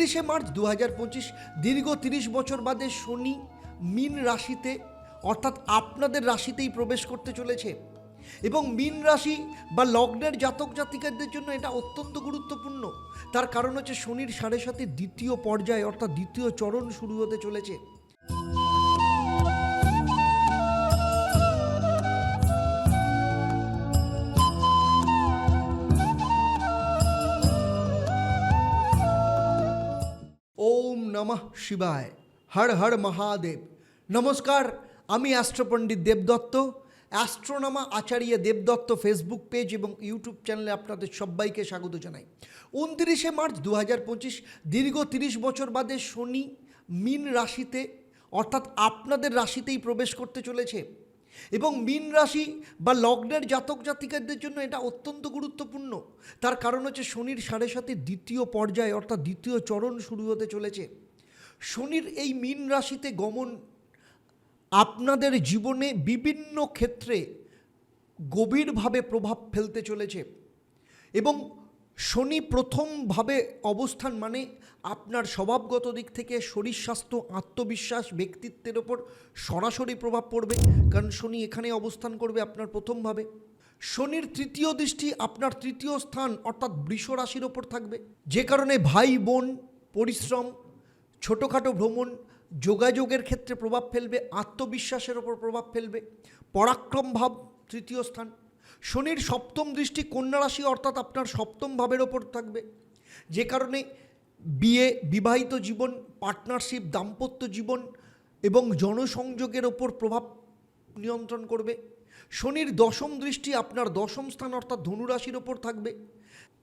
উনত্রিশে মার্চ দু হাজার পঁচিশ, দীর্ঘ তিরিশ বছর বাদে শনি মিন রাশিতে, অর্থাৎ আপনাদের রাশিতেই প্রবেশ করতে চলেছে। এবং মিন রাশি বা লগ্নের জাতক জাতিকাদের জন্য এটা অত্যন্ত গুরুত্বপূর্ণ। তার কারণ হচ্ছে শনির সাড়ে সাথে দ্বিতীয় পর্যায়ে, অর্থাৎ দ্বিতীয় চরণ শুরু হতে চলেছে। নমঃ শিবায়। হর হর মহাদেব। নমস্কার, আমি অ্যাস্ট্রোপণ্ডিত দেবদত্ত। অ্যাস্ট্রোনামা আচার্য দেবদত্ত ফেসবুক পেজ এবং ইউটিউব চ্যানেলে আপনাদের সবাইকে স্বাগত জানাই। উনত্রিশে মার্চ দু হাজার পঁচিশ, দীর্ঘ তিরিশ বছর বাদে শনি মিন রাশিতে, অর্থাৎ আপনাদের রাশিতেই প্রবেশ করতে চলেছে। এবং মিন রাশি বা লগ্নের জাতক জাতিকাদের জন্য এটা অত্যন্ত গুরুত্বপূর্ণ। তার কারণ হচ্ছে শনির সাড়ে সাথে দ্বিতীয় পর্যায়ে, অর্থাৎ দ্বিতীয় চরণ শুরু হতে চলেছে। শনির এই মিন রাশিতে গমন, আপনাদের জীবনে বিভিন্ন ক্ষেত্রে গভীরভাবে প্রভাব ফেলতে চলেছে। এবং শনি প্রথমভাবে অবস্থান মানে আপনার স্বভাবগত দিক থেকে শরীর স্বাস্থ্য, আত্মবিশ্বাস, ব্যক্তিত্বের ওপর সরাসরি প্রভাব পড়বে। কারণ শনি এখানে অবস্থান করবে আপনার প্রথমভাবে। শনির তৃতীয় দৃষ্টি আপনার তৃতীয় স্থান অর্থাৎ বৃষ রাশির ওপর থাকবে। যে কারণে ভাই, বোন, পরিশ্রম ছোটোখাটো ভ্রমণ যোগাযোগের ক্ষেত্রে প্রভাব ফেলবে, আত্মবিশ্বাসের ওপর প্রভাব ফেলবে। পরাক্রম ভাব তৃতীয় স্থান। শনির সপ্তম দৃষ্টি কন্যা রাশি অর্থাৎ আপনার সপ্তম ভাবের ওপর থাকবে। যে কারণে বিয়ে, বিবাহিত জীবন, পার্টনারশিপ, দাম্পত্য জীবন এবং জনসংযোগের ওপর প্রভাব নিয়ন্ত্রণ করবে। শনির দশম দৃষ্টি আপনার দশম স্থান অর্থাৎ ধনুরাশির ওপর থাকবে।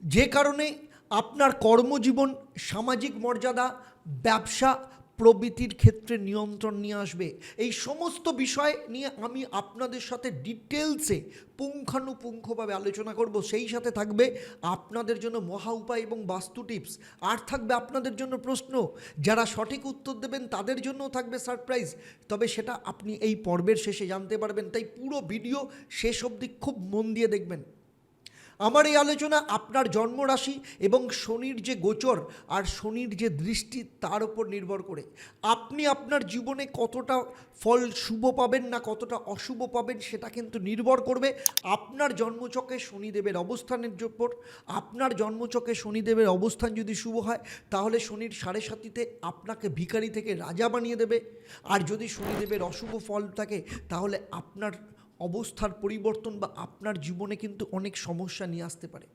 যে কারণে আপনার কর্মজীবন, সামাজিক মর্যাদা, ব্যবসা প্রবৃতির ক্ষেত্রে নিয়ন্ত্রণ নিয়ে আসবে। এই সমস্ত বিষয় নিয়ে আমি আপনাদের সাথে ডিটেলসে পুঙ্খানুপুঙ্খভাবে আলোচনা করব। সেই সাথে থাকবে আপনাদের জন্য মহা উপায় এবং বাস্তু টিপস। আর থাকবে আপনাদের জন্য প্রশ্ন। যারা সঠিক উত্তর দেবেন, তাদের জন্যও থাকবে সারপ্রাইজ। তবে সেটা আপনি এই পর্বের শেষে জানতে পারবেন। তাই পুরো ভিডিও শেষ অবধি খুব মন দিয়ে দেখবেন। আমার এই আলোচনা আপনার জন্মরাশি এবং শনির যে গোচর আর শনির যে দৃষ্টি তার উপর নির্ভর করে। আপনি আপনার জীবনে কতটা ফল শুভ পাবেন না কতটা অশুভ পাবেন সেটা কিন্তু নির্ভর করবে আপনার জন্মচকে শনিদেবের অবস্থানের উপর। আপনার জন্মচকে শনিদেবের অবস্থান যদি শুভ হয়, তাহলে শনির সাড়ে সাতিতে আপনাকে ভিখারি থেকে রাজা বানিয়ে দেবে। আর যদি শনিদেবের অশুভ ফল থাকে, তাহলে আপনার অবস্থার পরিবর্তন বা আপনার জীবনে কিন্তু অনেক সমস্যা নিয়ে আসতে পারে।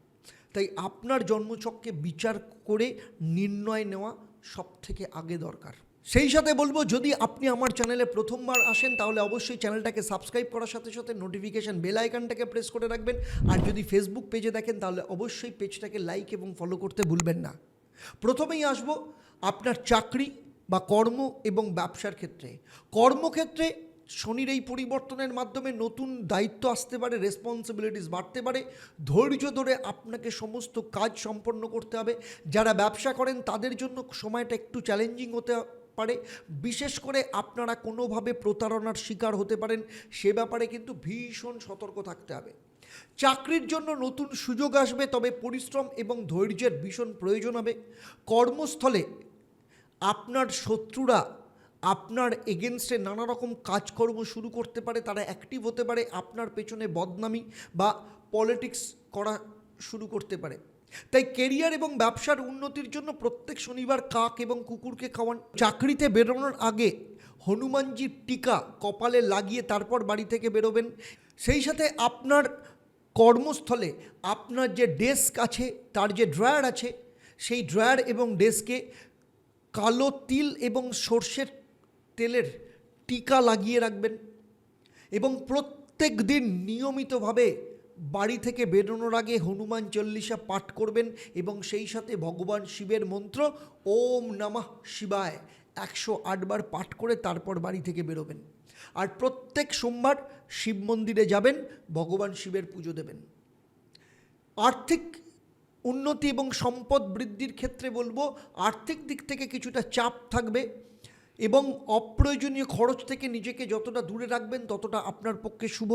তাই আপনার জন্মচককে বিচার করে নির্ণয় নেওয়া সব থেকে আগে দরকার। সেই সাথে বলব, যদি আপনি আমার চ্যানেলে প্রথমবার আসেন, তাহলে অবশ্যই চ্যানেলটাকে সাবস্ক্রাইব করার সাথে সাথে নোটিফিকেশান বেল আইকনটাকে প্রেস করে রাখবেন। আর যদি ফেসবুক পেজে দেখেন, তাহলে অবশ্যই পেজটাকে লাইক এবং ফলো করতে ভুলবেন না। প্রথমেই আসব আপনার চাকরি বা কর্ম এবং ব্যবসার ক্ষেত্রে। কর্মক্ষেত্রে শনির এই পরিবর্তনের মাধ্যমে নতুন দায়িত্ব আসতে পারে রেসপন্সিবিলিটিস বাড়তে পারে। ধৈর্য ধরে আপনাকে সমস্ত কাজ সম্পন্ন করতে হবে। যারা ব্যবসা করেন, তাদের জন্য সময়টা একটু চ্যালেঞ্জিং হতে পারে। বিশেষ করে আপনারা কোনোভাবে প্রতারণার শিকার হতে পারেন, সে ব্যাপারে কিন্তু ভীষণ সতর্ক থাকতে হবে। চাকরির জন্য নতুন সুযোগ আসবে, তবে পরিশ্রম এবং ধৈর্যের ভীষণ প্রয়োজন হবে। কর্মস্থলে আপনার শত্রুরা আপনার এগেনস্টে নানা রকম কাজকর্ম শুরু করতে পারে, তারা অ্যাক্টিভ হতে পারে, আপনার পেছনে বদনামি বা পলিটিক্স করা শুরু করতে পারে। তাই কেরিয়ার এবং ব্যবসার উন্নতির জন্য প্রত্যেক শনিবার কাক এবং কুকুরকে খাওয়ান। চাকরিতে বেরোনোর আগে হনুমানজির টিকা কপালে লাগিয়ে তারপর বাড়ি থেকে বেরোবেন। সেই সাথে আপনার কর্মস্থলে আপনার যে ডেস্ক আছে, তার যে ড্রয়ার আছে, সেই ড্রয়ার এবং ডেস্কে কালো তিল এবং সর্ষের তেলের টিকা লাগিয়ে রাখবেন এবং প্রত্যেক দিন নিয়মিতভাবে বাড়ি থেকে বেরোনোর আগে হনুমান চল্লিশা পাঠ করবেন এবং সেই সাথে ভগবান শিবের মন্ত্র ওম নমঃ শিবায় একশো আটবার পাঠ করে তারপর বাড়ি থেকে বেরোবেন। আর প্রত্যেক সোমবার শিব মন্দিরে যাবেন, ভগবান শিবের পুজো দেবেন। আর্থিক উন্নতি এবং সম্পদ বৃদ্ধির ক্ষেত্রে বলব, আর্থিক দিক থেকে কিছুটা চাপ থাকবে। এবং অপ্রয়োজনীয় খরচ থেকে নিজেকে যতটা দূরে রাখবেন, ততটা আপনার পক্ষে শুভ।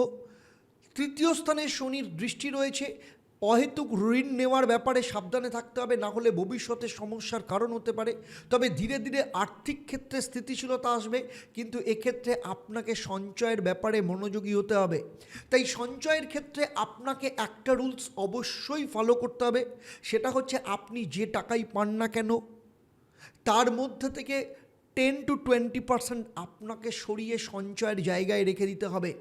তৃতীয় স্থানে শনির দৃষ্টি রয়েছে। অহেতুক ঋণ নেওয়ার ব্যাপারে সাবধানে থাকতে হবে, না হলে ভবিষ্যতে সমস্যার কারণ হতে পারে। তবে ধীরে ধীরে আর্থিক ক্ষেত্রে স্থিতিশীলতা আসবে, কিন্তু এক্ষেত্রে আপনাকে সঞ্চয়ের ব্যাপারে মনোযোগী হতে হবে। তাই সঞ্চয়ের ক্ষেত্রে আপনাকে একটা রুলস অবশ্যই ফলো করতে হবে, সেটা হচ্ছে আপনি যে টাকাই পান না কেন, তার মধ্যে থেকে টেন টু টোয়েন্টি পার্সেন্ট আপনাকে সরিয়ে সঞ্চয়ের জায়গায় রেখে দিতে হবে।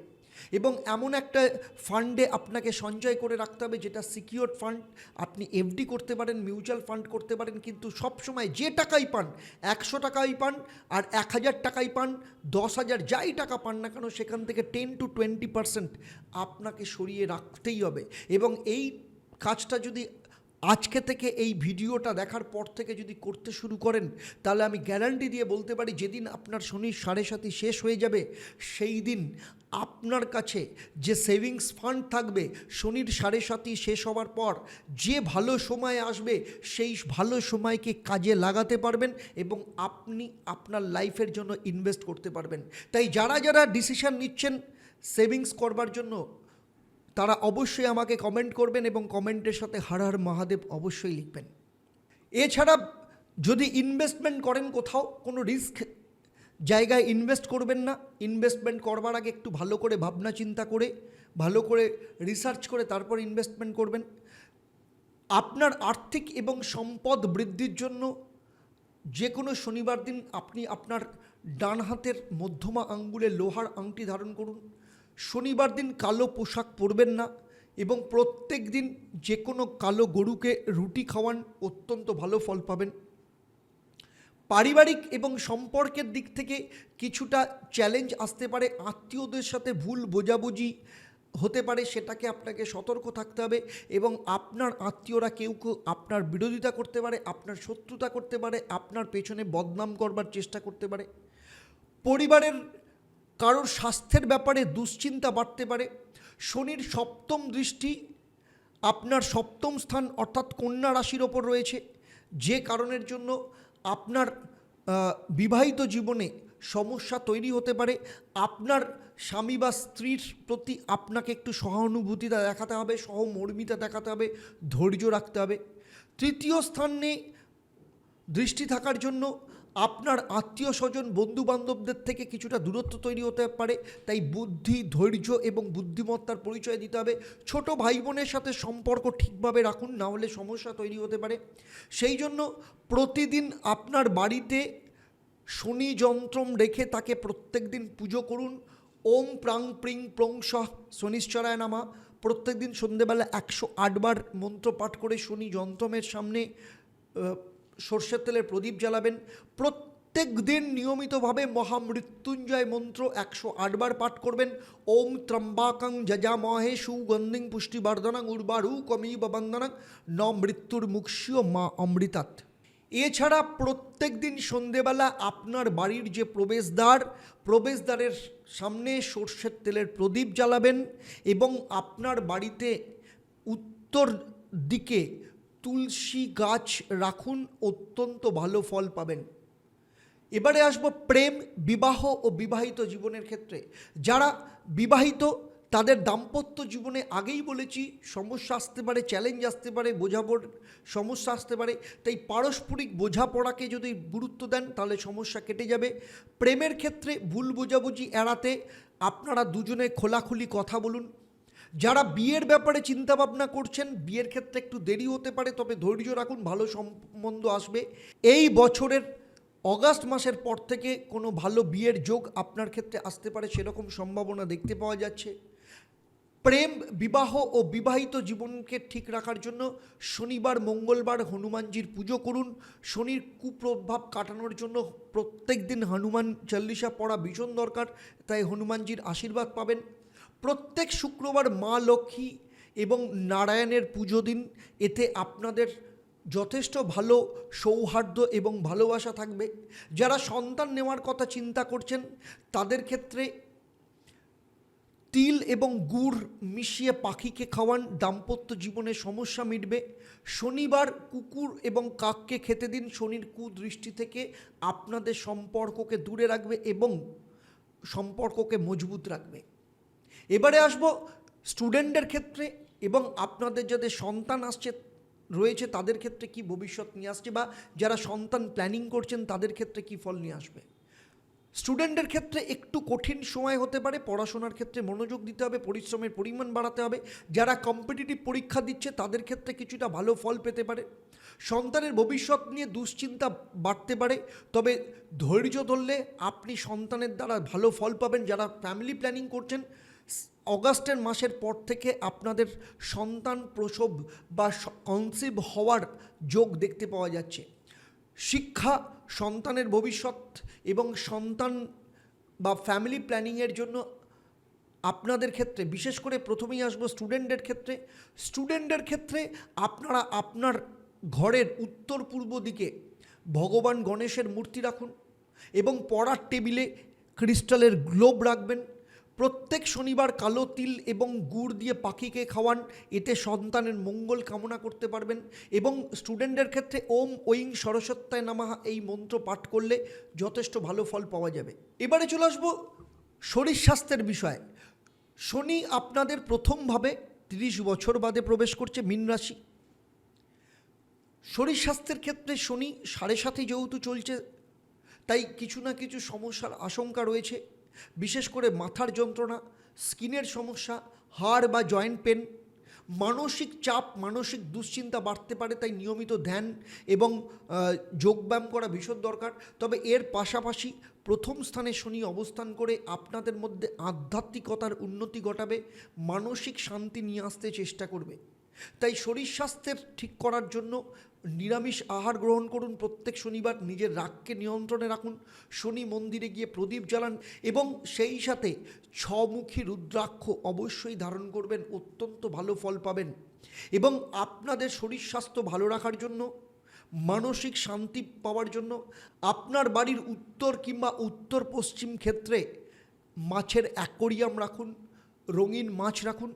এবং এমন একটা ফান্ডে আপনাকে সঞ্চয় করে রাখতে হবে, যেটা সিকিওর ফান্ড আপনি এফডি করতে পারেন মিউচুয়াল ফান্ড করতে পারেন, কিন্তু সবসময় যে টাকাই পান, একশো টাকাই পান আর এক হাজার টাকাই পান, দশ হাজার যাই টাকা পান না কেন, সেখান থেকে টেন টু টোয়েন্টি পার্সেন্ট আপনাকে সরিয়ে রাখতেই হবে। এবং এই কাজটা যদি আজকে থেকে এই ভিডিওটা দেখার পর থেকে যদি করতে শুরু করেন, তাহলে আমি গ্যারান্টি দিয়ে বলতে পারি, যেদিন আপনার শনির সাড়ে সাথী শেষ হয়ে যাবে, সেই দিন আপনার কাছে যে সেভিংস ফান্ড থাকবে, শনির সাড়ে সাথী শেষ হওয়ার পর যে ভালো সময় আসবে, সেই ভালো সময়কে কাজে লাগাতে পারবেন এবং আপনি আপনার লাইফের জন্য ইনভেস্ট করতে পারবেন। তাই যারা যারা ডিসিশন নিচ্ছেন সেভিংস করবার জন্য তারা অবশ্যই আমাকে কমেন্ট করবেন এবং কমেন্টের সাথে হার হার মহাদেব অবশ্যই লিখবেন। এছাড়া যদি ইনভেস্টমেন্ট করেন কোথাও, কোনো রিস্ক জায়গায় ইনভেস্ট করবেন না। ইনভেস্টমেন্ট করবার আগে একটু ভালো করে ভাবনা চিন্তা করে, ভালো করে রিসার্চ করে তারপর ইনভেস্টমেন্ট করবেন। আপনার আর্থিক এবং সম্পদ বৃদ্ধির জন্য যে কোনো শনিবার দিন আপনি আপনার ডান হাতের মধ্যমা আঙ্গুলে লোহার আংটি ধারণ করুন। শনিবার দিন কালো পোশাক পরবেন না এবং প্রত্যেক দিন যে কোনো কালো গরুকে রুটি খাওয়ান অত্যন্ত ভালো ফল পাবেন। পারিবারিক এবং সম্পর্কের দিক থেকে কিছুটা চ্যালেঞ্জ আসতে পারে, আত্মীয়দের সাথে ভুল বোঝাবুঝি হতে পারে, সেটাকে আপনাকে সতর্ক থাকতে হবে এবং আপনার আত্মীয়রা কেউ কেউ আপনার বিরোধিতা করতে পারে, আপনার শত্রুতা করতে পারে, আপনার পেছনে বদনাম করবার চেষ্টা করতে পারে। পরিবারের কারোর স্বাস্থ্যের ব্যাপারে দুশ্চিন্তা বাড়তে পারে। শনির সপ্তম দৃষ্টি আপনার সপ্তম স্থান অর্থাৎ কন্যা রাশির ওপর রয়েছে। যে কারণের জন্য আপনার বিবাহিত জীবনে সমস্যা তৈরি হতে পারে। আপনার স্বামী বা স্ত্রীর প্রতি আপনাকে একটু সহানুভূতিটা দেখাতে হবে, সহমর্মিতা দেখাতে হবে, ধৈর্য রাখতে হবে। তৃতীয় স্থানে দৃষ্টি থাকার জন্য আপনার আত্মীয় স্বজন বন্ধু বান্ধবদের থেকে কিছুটা দূরত্ব তৈরি হতে পারে, তাই বুদ্ধি, ধৈর্য এবং বুদ্ধিমত্তার পরিচয় দিতে হবে। ছোট ভাই বোনের সাথে সম্পর্ক ঠিকভাবে রাখুন, না হলে সমস্যা তৈরি হতে পারে। সেই জন্য প্রতিদিন আপনার বাড়িতে শনি যন্ত্রম রেখে তাকে প্রত্যেক দিন পুজো করুন। ওম প্রাং প্রিং প্রং সহ শনিশ্চরায় নামা। প্রত্যেক দিন সন্ধেবেলা একশো আটবার মন্ত্র পাঠ করে শনি যন্ত্রমের সামনে সর্ষের তেলের প্রদীপ জ্বালাবেন। প্রত্যেক দিন নিয়মিতভাবে মহামৃত্যুঞ্জয় মন্ত্র একশো আটবার পাঠ করবেন। ওম ত্রম্বাকং যজামহে সুগন্ধিং পুষ্টিবর্ধনাং উর্বারু কমিব বন্দনাং। ন মৃত্যুর মুক্ষীয় মা অমৃতাত। এছাড়া প্রত্যেক দিন সন্ধেবেলা আপনার বাড়ির যে প্রবেশদ্বার, প্রবেশদ্বারের সামনে সর্ষের তেলের প্রদীপ জ্বালাবেন এবং আপনার বাড়িতে উত্তর দিকে তুলসী গাছ রাখুন, অত্যন্ত ভালো ফল পাবেন। এবারে আসব প্রেম, বিবাহ ও বিবাহিত জীবনের ক্ষেত্রে। যারা বিবাহিত, তাদের দাম্পত্য জীবনে আগেই বলেছি, সমস্যা আসতে পারে চ্যালেঞ্জ আসতে পারে, বোঝাপড়, সমস্যা আসতে পারে। তাই পারস্পরিক বোঝাপড়াকে যদি গুরুত্ব দেন, তাহলে সমস্যা কেটে যাবে। প্রেমের ক্ষেত্রে ভুল বোঝাবুঝি এড়াতে আপনারা দুজনে খোলাখুলি কথা বলুন। যারা বিয়ের ব্যাপারে চিন্তা ভাবনা করছেন, বিয়ের ক্ষেত্রে একটু দেরি হতে পারে, তবে ধৈর্য রাখুন, ভালো সম্বন্ধ আসবে। এই বছরের অগাস্ট মাসের পর থেকে কোনো ভালো বিয়ের যোগ আপনার ক্ষেত্রে আসতে পারে, সেরকম সম্ভাবনা দেখতে পাওয়া যাচ্ছে। প্রেম, বিবাহ ও বিবাহিত জীবনকে ঠিক রাখার জন্য শনিবার, মঙ্গলবার হনুমানজির পুজো করুন। শনির কুপ্রভাব কাটানোর জন্য প্রত্যেক দিন হনুমান চল্লিশা পড়া ভীষণ দরকার, তাই হনুমানজির আশীর্বাদ পাবেন। প্রত্যেক শুক্রবার মা লক্ষ্মী এবং নারায়ণের পুজো দিন। এতে আপনাদের যথেষ্ট ভালো সৌহার্দ্য এবং ভালোবাসা থাকবে। যারা সন্তান নেওয়ার কথা চিন্তা করছেন, তাদের ক্ষেত্রে তিল এবং গুড় মিশিয়ে পাখিকে খাওয়ান, দাম্পত্য জীবনে সমস্যা মিটবে। শনিবার কুকুর এবং কাককে খেতে দিন। শনির কুদৃষ্টি থেকে আপনাদের সম্পর্ককে দূরে রাখবে এবং সম্পর্ককে মজবুত রাখবে। এবারে আসব স্টুডেন্টের ক্ষেত্রে এবং আপনাদের যাদের সন্তান আসছে, রয়েছে, তাদের ক্ষেত্রে কি ভবিষ্যৎ নিয়ে আসছে বা যারা সন্তান প্ল্যানিং করছেন, তাদের ক্ষেত্রে কি ফল নিয়ে আসবে? স্টুডেন্টের ক্ষেত্রে একটু কঠিন সময় হতে পারে, পড়াশোনার ক্ষেত্রে মনোযোগ দিতে হবে, পরিশ্রমের পরিমাণ বাড়াতে হবে, যারা কম্পিটিটিভ পরীক্ষা দিচ্ছে, তাদের ক্ষেত্রে কিছুটা ভালো ফল পেতে পারে। সন্তানের ভবিষ্যৎ নিয়ে দুশ্চিন্তা বাড়তে পারে, তবে ধৈর্য ধরলে আপনি সন্তানের দ্বারা ভালো ফল পাবেন, যারা ফ্যামিলি প্ল্যানিং করছেন অগাস্টের মাসের পর থেকে আপনাদের সন্তান প্রসব বা কনসিভ হওয়ার যোগ দেখতে পাওয়া যাচ্ছে। শিক্ষা, সন্তানের ভবিষ্যৎ এবং সন্তান বা ফ্যামিলি প্ল্যানিংয়ের জন্য আপনাদের ক্ষেত্রে, বিশেষ করে প্রথমেই আসব স্টুডেন্টের ক্ষেত্রে স্টুডেন্টের ক্ষেত্রে আপনারা আপনার ঘরের উত্তর পূর্ব দিকে ভগবান গণেশের মূর্তি রাখুন এবং পড়ার টেবিলে ক্রিস্টালের গ্লোব রাখবেন। প্রত্যেক শনিবার কালো তিল এবং গুড় দিয়ে পাখিকে খাওয়ান। এতে সন্তানের মঙ্গল কামনা করতে পারবেন এবং স্টুডেন্টের ক্ষেত্রে ওম ঐং সরস্বত্যায় নামাহা এই মন্ত্র পাঠ করলে যথেষ্ট ভালো ফল পাওয়া যাবে। এবারে চলে আসব শরীর স্বাস্থ্যের বিষয়। শনি আপনাদের প্রথমভাবে তিরিশ বছর বাদে প্রবেশ করছে মীন রাশি। শরীর স্বাস্থ্যের ক্ষেত্রে শনি সাড়ে সাথে যেহেতু চলছে, তাই কিছু না কিছু সমস্যার আশঙ্কা রয়েছে। বিশেষ করে মাথার যন্ত্রণা, স্কিনের সমস্যা, হাড় বা জয়েন্ট পেন। মানসিক চাপ, মানসিক দুশ্চিন্তা বাড়তে পারে তাই নিয়মিত ধ্যান এবং যোগব্যায়াম করা ভীষণ দরকার। তবে এর পাশাপাশি প্রথম স্থানে শনি অবস্থান করে আপনাদের মধ্যে আধ্যাত্মিকতার উন্নতি ঘটাবে, মানসিক শান্তি নিয়ে আসতে চেষ্টা করবে। তাই শরীর স্বাস্থ্যের ঠিক করার জন্য নিরামিষ আহার গ্রহণ করুন। প্রত্যেক শনিবার নিজের রাগকে নিয়ন্ত্রণে রাখুন। শনি মন্দিরে গিয়ে প্রদীপ জ্বালান এবং সেই সাথে ছমুখী রুদ্রাক্ষ অবশ্যই ধারণ করবেন। অত্যন্ত ভালো ফল পাবেন। এবং আপনাদের শরীর স্বাস্থ্য ভালো রাখার জন্য, মানসিক শান্তি পাওয়ার জন্য আপনার বাড়ির উত্তর কিংবা উত্তর পশ্চিম ক্ষেত্রে মাছের অ্যাকোরিয়াম রাখুন, রঙিন মাছ রাখুন।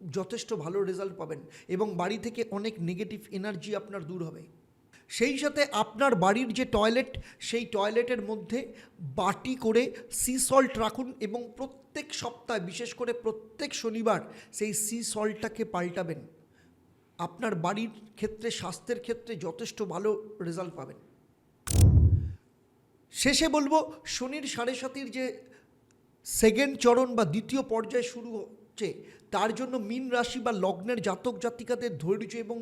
যথেষ্ট ভালো রেজাল্ট পাবেন এবং বাড়ি থেকে অনেক নেগেটিভ এনার্জি আপনার দূর হবে। সেই সাথে আপনার বাড়ির যে টয়লেট সেই টয়লেটের মধ্যে বাটি করে সি সল্ট রাখুন এবং প্রত্যেক সপ্তাহে, বিশেষ করে প্রত্যেক শনিবার, সেই সি সল্টটাকে পাল্টাবেন। আপনার বাড়ির ক্ষেত্রে, স্বাস্থ্যের ক্ষেত্রে যথেষ্ট ভালো রেজাল্ট পাবেন। শেষে বলব, শনির সাড়ে সাতির যে সেকেন্ড চরণ বা দ্বিতীয় পর্যায় শুরু হচ্ছে, তার জন্য মিন রাশি বা লগ্নের জাতক জাতিকাদের ধৈর্য এবং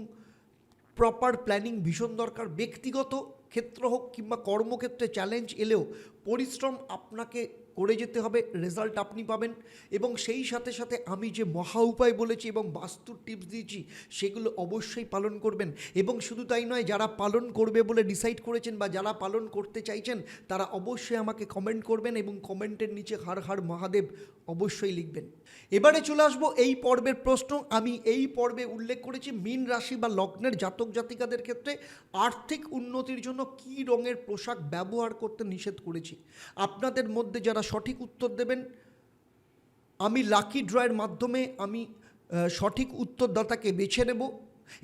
প্রপার প্ল্যানিং ভীষণ দরকার। ব্যক্তিগত ক্ষেত্র হোক কিংবা কর্মক্ষেত্রে চ্যালেঞ্জ এলেও পরিশ্রম আপনাকে করে যেতে হবে রেজাল্ট আপনি পাবেন। এবং সেই সাথে সাথে আমি যে মহা উপায় বলেছি এবং বাস্তুর টিপস দিয়েছি, সেগুলো অবশ্যই পালন করবেন। এবং শুধু তাই নয়, যারা পালন করবে বলে ডিসাইড করেছেন বা যারা পালন করতে চাইছেন, তারা অবশ্যই আমাকে কমেন্ট করবেন এবং কমেন্টের নিচে হার হার মহাদেব অবশ্যই লিখবেন। এবারে চলে আসব এই পর্বের প্রশ্ন। আমি এই পর্বে উল্লেখ করেছি মীন রাশি বা লগ্নের জাতক জাতিকাদের ক্ষেত্রে আর্থিক উন্নতির জন্য কী রঙের পোশাক ব্যবহার করতে নিষেধ করেছি। আপনাদের মধ্যে যারা সঠিক উত্তর দেবেন। আমি লাকি ড্রয়ের মাধ্যমে আমি সঠিক উত্তরদাতাকে বেছে নেব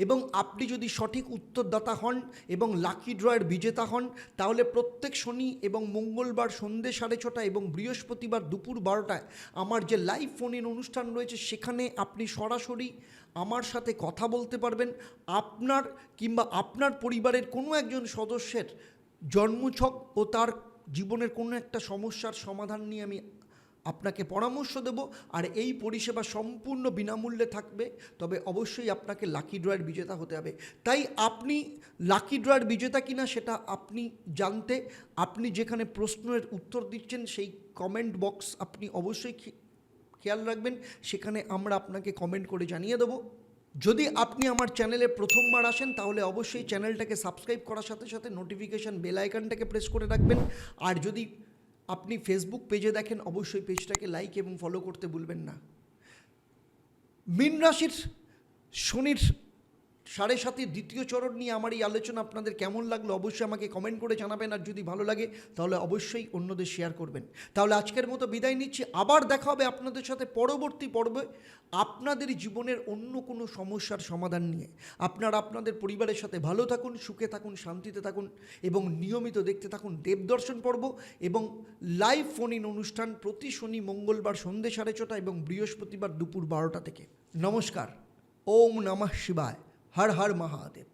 এবং আপনি যদি সঠিক উত্তরদাতা হন এবং লাকি ড্রয়ের বিজেতা হন, তাহলে প্রত্যেক শনি এবং মঙ্গলবার সন্ধ্যে সাড়ে ছটা এবং বৃহস্পতিবার দুপুর বারোটায় আমার যে লাইভ ফোন ইন অনুষ্ঠান রয়েছে, সেখানে আপনি সরাসরি আমার সাথে কথা বলতে পারবেন। আপনার কিংবা আপনার পরিবারের কোনো একজন সদস্যের জন্মছক ও তার জীবনের কোনো একটা সমস্যার সমাধান নিয়ে আমি আপনাকে পরামর্শ দেব আর এই পরিষেবা সম্পূর্ণ বিনামূল্যে থাকবে, তবে অবশ্যই আপনাকে লাকি ড্রয়ের বিজেতা হতে হবে। তাই আপনি লাকি ড্রয়ের বিজেতা কিনা সেটা আপনি জানতে, আপনি যেখানে প্রশ্নের উত্তর দিচ্ছেন সেই কমেন্ট বক্স আপনি অবশ্যই খেয়াল রাখবেন, সেখানে আমরা আপনাকে কমেন্ট করে জানিয়ে দেবো। যদি আপনি আমার চ্যানেলে প্রথমবার আসেন, তাহলে অবশ্যই চ্যানেলটাকে সাবস্ক্রাইব করার সাথে সাথে নোটিফিকেশান বেল আইকনটাকে প্রেস করে রাখবেন। আর যদি আপনি ফেসবুক পেজে দেখেন, অবশ্যই পেজটাকে লাইক এবং ফলো করতে ভুলবেন না। মীন রাশির শনির সাড়ে সাতের দ্বিতীয় চরণ নিয়ে আমার এই আলোচনা আপনাদের কেমন লাগল অবশ্যই আমাকে কমেন্ট করে জানাবেন, আর যদি ভালো লাগে, তাহলে অবশ্যই অন্যদের শেয়ার করবেন। তাহলে আজকের মতো বিদায় নিচ্ছি, আবার দেখা হবে আপনাদের সাথে পরবর্তী পর্বে আপনাদের জীবনের অন্য কোনো সমস্যার সমাধান নিয়ে। আপনারা আপনাদের পরিবারের সাথে ভালো থাকুন, সুখে থাকুন, শান্তিতে থাকুন, এবং নিয়মিত দেখতে থাকুন দেবদর্শন পর্ব এবং লাইভ ফোন ইন অনুষ্ঠান প্রতি শনি, মঙ্গলবার সন্ধ্যে সাড়ে ছটা এবং বৃহস্পতিবার দুপুর বারোটা থেকে। নমস্কার, ওম নমঃ শিবায়। হর হর মহাদেব